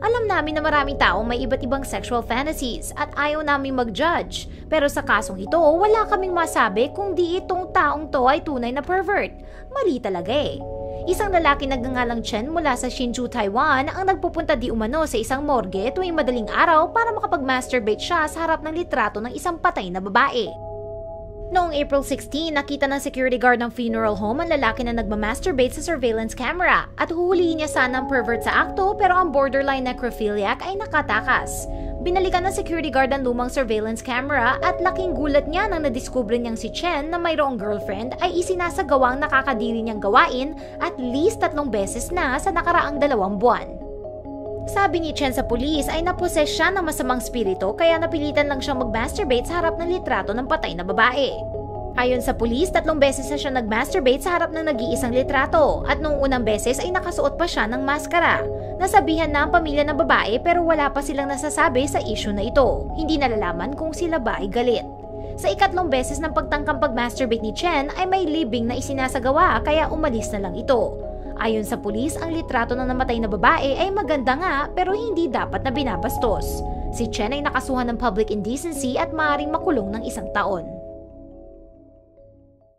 Alam namin na maraming taong may iba't ibang sexual fantasies at ayaw namin mag-judge. Pero sa kasong ito, wala kaming masabi kung di itong taong to ay tunay na pervert. Mali talaga eh. Isang lalaki nagngangalang Chen mula sa Hsinchu, Taiwan ang nagpupunta di umano sa isang morgue tuwing madaling araw para makapag-masturbate siya sa harap ng litrato ng isang patay na babae. Noong April 16, nakita ng security guard ng funeral home ang lalaki na nagmamasturbate sa surveillance camera at huhulihin niya sana ang pervert sa akto pero ang borderline necrophiliac ay nakatakas. Binalikan ng security guard ang lumang surveillance camera at laking gulat niya nang nadiskubre niyang si Chen na mayroong girlfriend ay isinasagawang nakakadiri niyang gawain at least tatlong beses na sa nakaraang dalawang buwan. Sabi ni Chen sa pulis ay naposes siya ng masamang spirito kaya napilitan lang siyang mag-masturbate sa harap ng litrato ng patay na babae. Ayon sa pulis, tatlong beses na siya nag-masturbate sa harap ng nag-iisang litrato at noong unang beses ay nakasuot pa siya ng maskara. Nasabihan na ang pamilya ng babae pero wala pa silang nasasabi sa issue na ito. Hindi nalalaman kung sila ba ay galit. Sa ikatlong beses ng pagtangkang pag-masturbate ni Chen ay may libing na isinasagawa kaya umalis na lang ito. Ayon sa pulis, ang litrato ng namatay na babae ay maganda nga pero hindi dapat na binabastos. Si Chen ay nakasuhan ng public indecency at maaaring makulong ng isang taon.